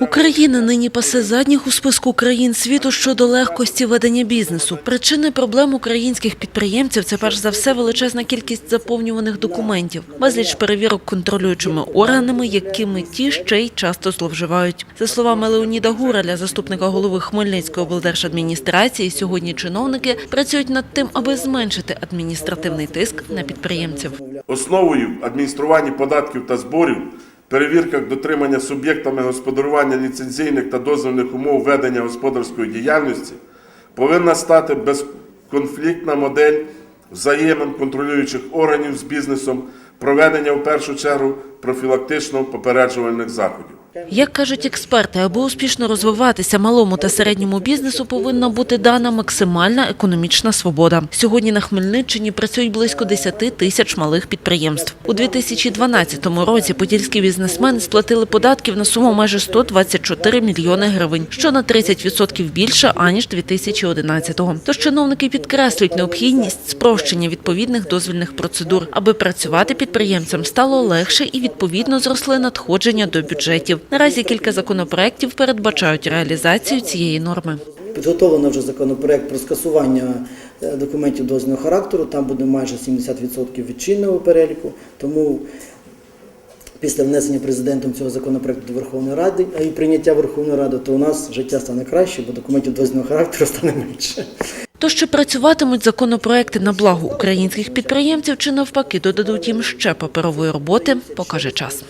Україна нині пасе задніх у списку країн світу щодо легкості ведення бізнесу. Причини проблем українських підприємців це перш за все величезна кількість заповнюваних документів, безліч перевірок контролюючими органами, якими ті ще й часто зловживають. За словами Леоніда Гураля, заступника голови Хмельницької облдержадміністрації, сьогодні чиновники працюють над тим, аби зменшити адміністративний тиск на підприємців. Основою в адмініструванні податків та зборів, перевірках дотримання суб'єктами господарювання ліцензійних та дозвільних умов ведення господарської діяльності повинна стати безконфліктна модель взаємин контролюючих органів з бізнесом, проведення в першу чергу профілактично-попереджувальних заходів. Як кажуть експерти, аби успішно розвиватися малому та середньому бізнесу, повинна бути дана максимальна економічна свобода. Сьогодні на Хмельниччині працюють близько 10 тисяч малих підприємств. У 2012 році подільські бізнесмени сплатили податків на суму майже 124 мільйони гривень, що на 30% більше аніж 2011-го. Тож чиновники підкреслюють необхідність спрощення відповідних дозвільних процедур, аби працювати підприємцям стало легше і відповідно зросли надходження до бюджетів. Наразі кілька законопроєктів передбачають реалізацію цієї норми. Підготовлено вже законопроект про скасування е, документів дозвільного характеру. Там буде майже 70% від чинного переліку. Тому після внесення президентом цього законопроекту до Верховної Ради а і прийняття Верховної Ради, то у нас життя стане краще, бо документів дозвільного характеру стане менше. То, що працюватимуть законопроекти на благо українських підприємців чи навпаки додадуть їм ще паперової роботи, покаже час.